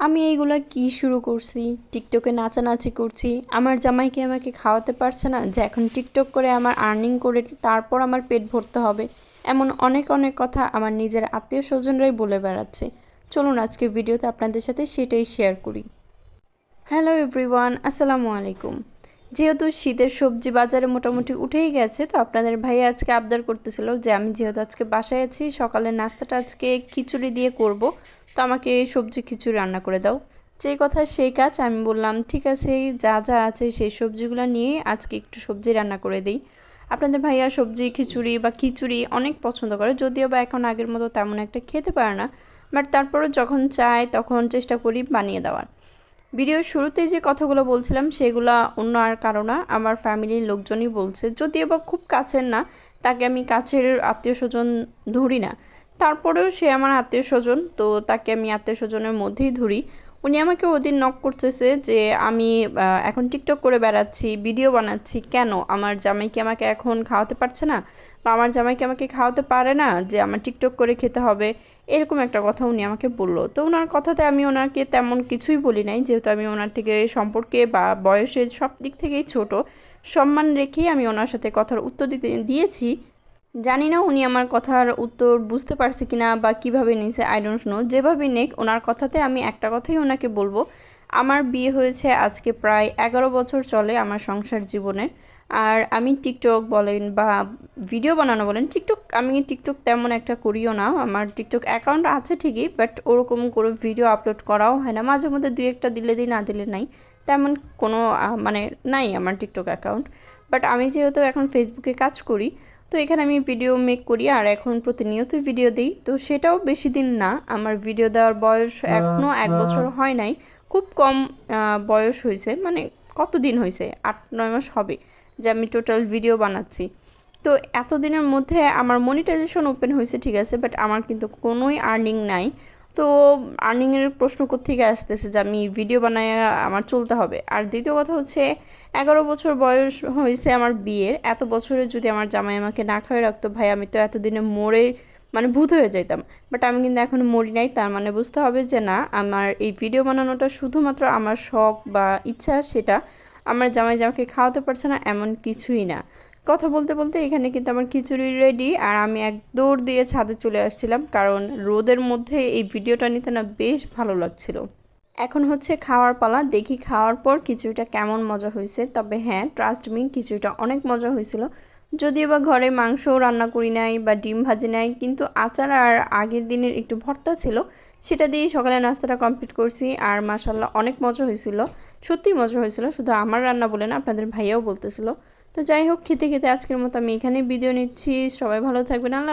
আমি এইগুলো কি শুরু করছি? টিকটকে নাচানাচি করছি। আমার জামাইকে আমাকে খাওয়াতে পারছে না যে এখন টিকটক করে আমার আর্নিং করে তারপর আমার পেট ভরতে হবে। এমন অনেক অনেক কথা আমার নিজের আত্মীয় স্বজনরাই বলে বেড়াচ্ছে। চলুন আজকে ভিডিওতে আপনাদের সাথে সেটাই শেয়ার করি। হ্যালো এভরিওয়ান আসসালামু আলাইকুম। যেহেতু শীতের সবজি বাজারে মোটামুটি উঠেই গেছে, তো আপনাদের ভাই আজকে আবদার করতেছিল যে আমি যেহেতু আজকে বাসায় আছি, সকালের নাস্তাটা আজকে খিচুড়ি দিয়ে করব। তো আমাকে সবজি খিচুড়ি রান্না করে দাও। যেই কথা সেই কাজ, আমি বললাম, ঠিক আছে, যা যা আছে সেই সবজিগুলো নিয়ে আজকে একটু সবজি রান্না করে দিই। আপনাদের ভাইয়া সবজি, খিচুড়ি বা খিচুড়ি অনেক পছন্দ করে, যদিও বা এখন আগের মতো তেমন একটা খেতে পারে না, বাট তারপরও যখন চায় তখন চেষ্টা করি বানিয়ে দেওয়ার। ভিডিওর শুরুতেই যে কথাগুলো বলছিলাম সেগুলো অন্য আর কারও না, আমার ফ্যামিলির লোকজনই বলছে, যদিও বা খুব কাছের না, তাকে আমি কাছের আত্মীয় স্বজন ধরি না। তারপরেও সে আমার আত্মীয় স্বজন, তো তাকে আমি আত্মীয় স্বজনের মধ্যেই ধরি। উনি আমাকে ওদিন নক করতেছে যে, আমি এখন টিকটক করে বেড়াচ্ছি ভিডিও বানাচ্ছি, কেন? আমার জামাইকে আমাকে এখন খাওয়াতে পারছে না? বা আমার জামাইকে আমাকে খাওয়াতে পারে না যে, আমার টিকটক করে খেতে হবে? এরকম একটা কথা উনি আমাকে বলল। তো ওনার কথাতে আমি ওনাকে তেমন কিছুই বলি নাই, যেহেতু আমি ওনার থেকে সম্পর্কে বা বয়সে সব দিক থেকেই ছোট। সম্মান রেখেই আমি ওনার সাথে কথার উত্তর দিতে, দিয়েছি। জানি না উনি আমার কথার উত্তর বুঝতে পারছে কিনা বা কীভাবে নিছে আই ডোন্ট নো যেভাবে নেক, ওনার কথাতে আমি একটা কথাই ওনাকে বলব আমার বিয়ে হয়েছে আজকে প্রায় এগারো বছর চলে আমার সংসার জীবনে। আর আমি টিকটক বলেন বা ভিডিও বানানো বলেন টিকটক আমি টিকটক তেমন একটা করিও না। আমার টিকটক অ্যাকাউন্ট আছে ঠিকই বাট ওরকম করে ভিডিও আপলোড করাও হয় না। মাঝে মধ্যে দুই একটা দিলে দিই না দিলে নাই। তেমন কোনো মানে নাই আমার টিকটক অ্যাকাউন্ট বাট আমি যেহেতু এখন ফেসবুকে কাজ করি তো এখানে আমি ভিডিও মেক করি আর এখন প্রতিনিয়ত ভিডিও দিই। তো সেটাও বেশি দিন না। আমার ভিডিও দেওয়ার বয়স এখনও এক বছর হয় নাই। খুব কম বয়স হয়েছে মানে কতদিন হয়েছে আট, নয় মাস হবে যে আমি টোটাল ভিডিও বানাচ্ছি। তো এতদিনের মধ্যে আমার মনিটাইজেশন ওপেন হয়েছে ঠিক আছে বাট আমার কিন্তু কোনোই আর্নিং নাই। তো আর্নিংয়ের প্রশ্ন কোত্থেকে আসতেছে যে আমি ভিডিও বানায় আমার চলতে হবে? আর দ্বিতীয় কথা হচ্ছে, এগারো বছর বয়স হয়েছে আমার বিয়ের, এত বছরে যদি আমার জামাই আমাকে না খাওয়াই রাখতো, ভাই আমি তো এতদিনে মরে মানে ভূত হয়ে যাইতাম। বাট আমি কিন্তু এখন মরি নাই, তার মানে বুঝতে হবে যে না, আমার এই ভিডিও বানানোটা শুধুমাত্র আমার শখ বা ইচ্ছা সেটা আমার জামাই জামাকে খাওয়াতে পারছে না, এমন কিছুই না। কথা বলতে বলতে এখানে কিন্তু আমার খিচুড়ি রেডি আর আমি এক দৌড় দিয়ে ছাদে চলে আসছিলাম, কারণ রোদের মধ্যে এই ভিডিওটা নিতে না বেশ ভালো লাগছিল। এখন হচ্ছে খাওয়ার পালা, দেখি খাওয়ার পর খিচুড়িটা কেমন মজা হয়েছে তবে হ্যাঁ ট্রাস্ট মি খিচুড়িটা অনেক মজা হয়েছিল যদিও বা ঘরে মাংস রান্না করি নাই বা ডিম ভাজি নাই, কিন্তু আচার আর আগের দিনের একটু ভর্তা ছিল, সেটা দিয়ে সকালে নাস্তাটা কমপ্লিট করছি। আর মাসাল্লাহ অনেক মজা হয়েছিল, সত্যিই মজা হয়েছিল। শুধু আমার রান্না বলে না, আপনাদের ভাইয়াও বলতেছিল। তো যাই হোক, খেতে খেতে আজকের মতো আমি এখানে ভিডিও নিচ্ছি। সবাই ভালো থাকবেন। আল্লাহ